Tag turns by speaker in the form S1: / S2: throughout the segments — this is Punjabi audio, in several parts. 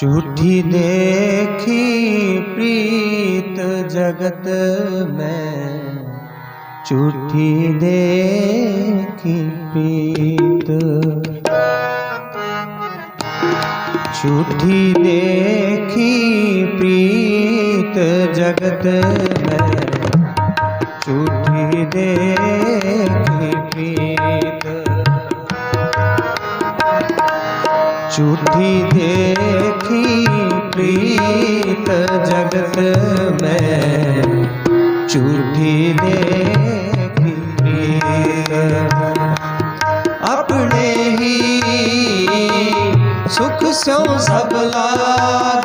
S1: ਝੂਠੀ ਦੇਖੀ ਪ੍ਰੀਤ ਜਗਤ ਮੈਂ ਝੂਠੀ ਦੇਖੀ ਪ੍ਰੀਤ ਝੂਠੀ ਦੇਖੀ ਪ੍ਰੀਤ ਜਗਤ ਮੈਂ ਝੂਠੀ ਦੇਖੀ ਪ੍ਰੀਤ ਝੂਠੀ ਦੇਖੀ ਪ੍ਰੀਤ ਜਗਤ ਮੈਂ ਝੂਠੀ ਦੇਖੀ ਪ੍ਰੀਤ ਆਪਣੇ ਹੀ ਸੁਖ ਸਿਉ ਸਭ ਲਾਗੇ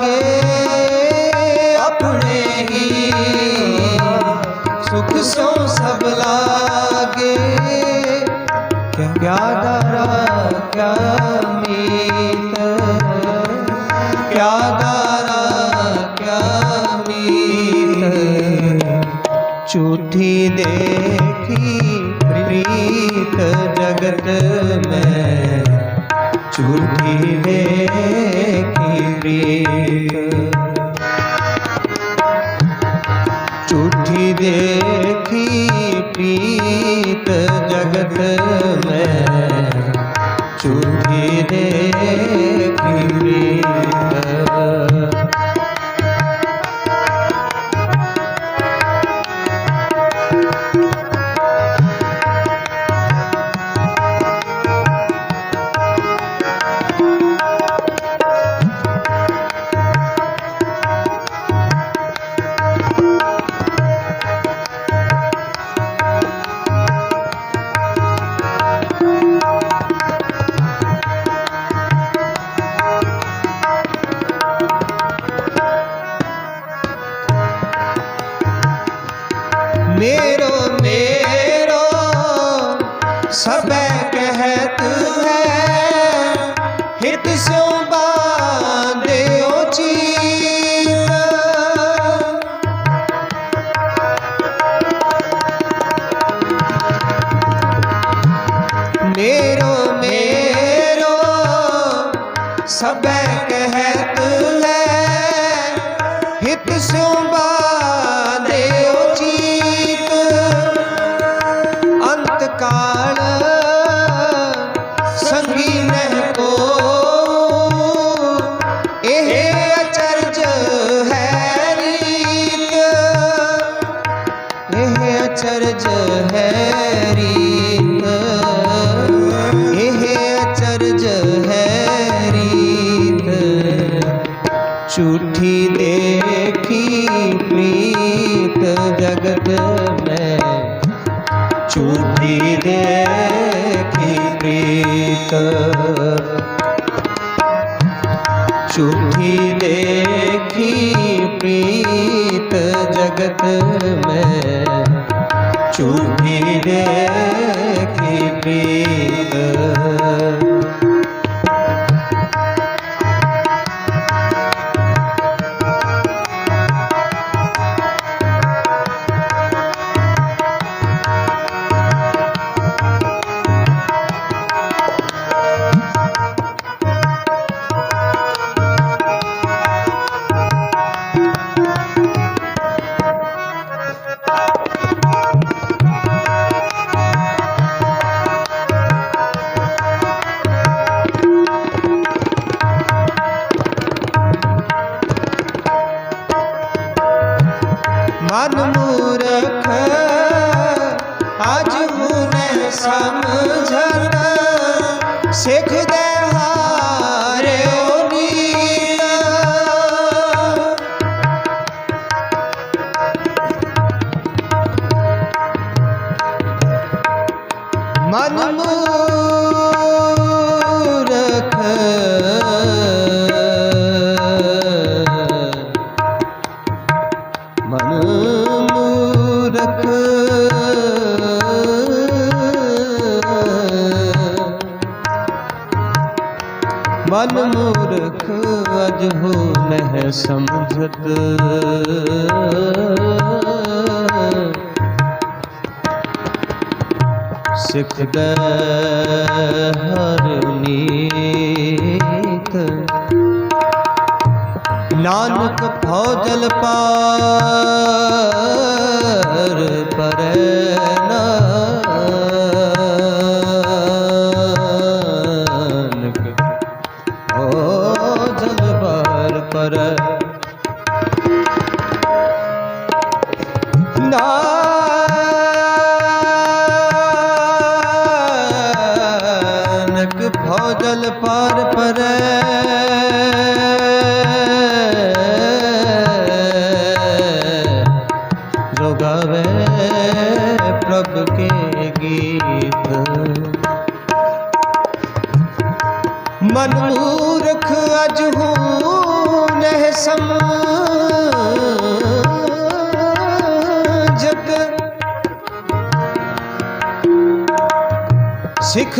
S1: ਝੂਠੀ ਦੇਖੀ ਪ੍ਰੀਤ ਜਗਤ ਮੈਂ। ਝੂਠੀ ਦੇਖੀ ਪ੍ਰੀਤ। ਝੂਠੀ ਦੇਖੀ ਪ੍ਰੀਤ ਜਗਤ ਮੈਂ। ਝੂਠੀ ਦੇਖੀ मेरो मेरो सबे कहत है हित सो बांध्यो चीत मेरो मेरो सबे ਚੁਭੀ ਦੇਖੀ ਪ੍ਰੀਤ ਜਗਤ ਮੈਂ। ਚੁਭੀ ਦੇਖੀ ਪ੍ਰੀਤ ਨਹਿ ਸਮਝਤ ਸਿੱਖ ਦੇ ਹਰ ਨੀਤ ਨਾਨਕ ਭੌਜਲ ਪਾਰ ਪਰੈ ਨਾਨਕ ਭੌਜਲ ਪਾਰ ਪਰੈ। ਸਿੱਖ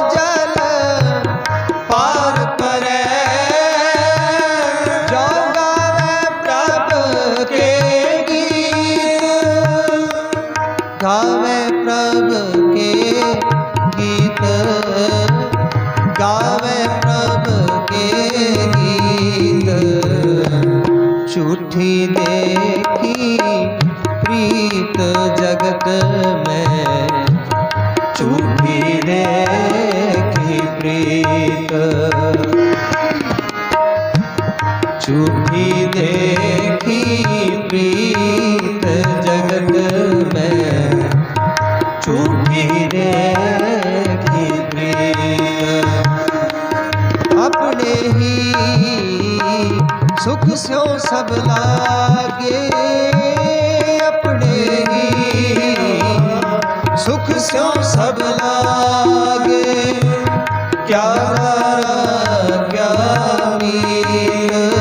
S1: ਸੁਖ ਸਿਓ ਸਭ ਲਾਗੇ ਆਪਣੇ ਹੀ ਸੁਖ ਸਿਓ ਸਭ ਲਾਗੇ ਕਿਆ ਨਾਰਾ ਕਿਆ ਮੀਰ।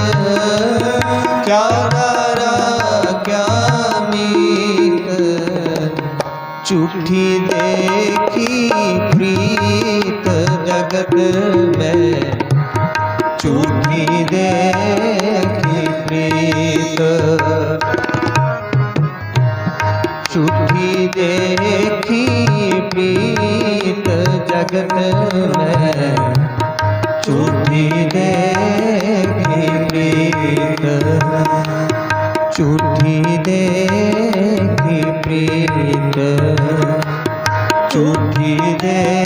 S1: ਕਿਆ ਨਾਰਾ ਕਿਆ ਮੀਤ ਝੂਠੀ ਦੇਖੀ ਪ੍ਰੀਤ ਜਗਤ ਮੈਂ। ਝੂਠੀ ਦੇਖੀ ਪ੍ਰੀਤ। ਝੂਠੀ ਦੇਖੀ ਪ੍ਰੀਤ ਜਗਤ ਮੈਂ ਝੂਠੀ ਦੇਖੀ ਪ੍ਰੀਤ। ਝੂਠੀ ਦੇਖੀ ਪ੍ਰੀਤ। ਝੂਠੀ ਦੇ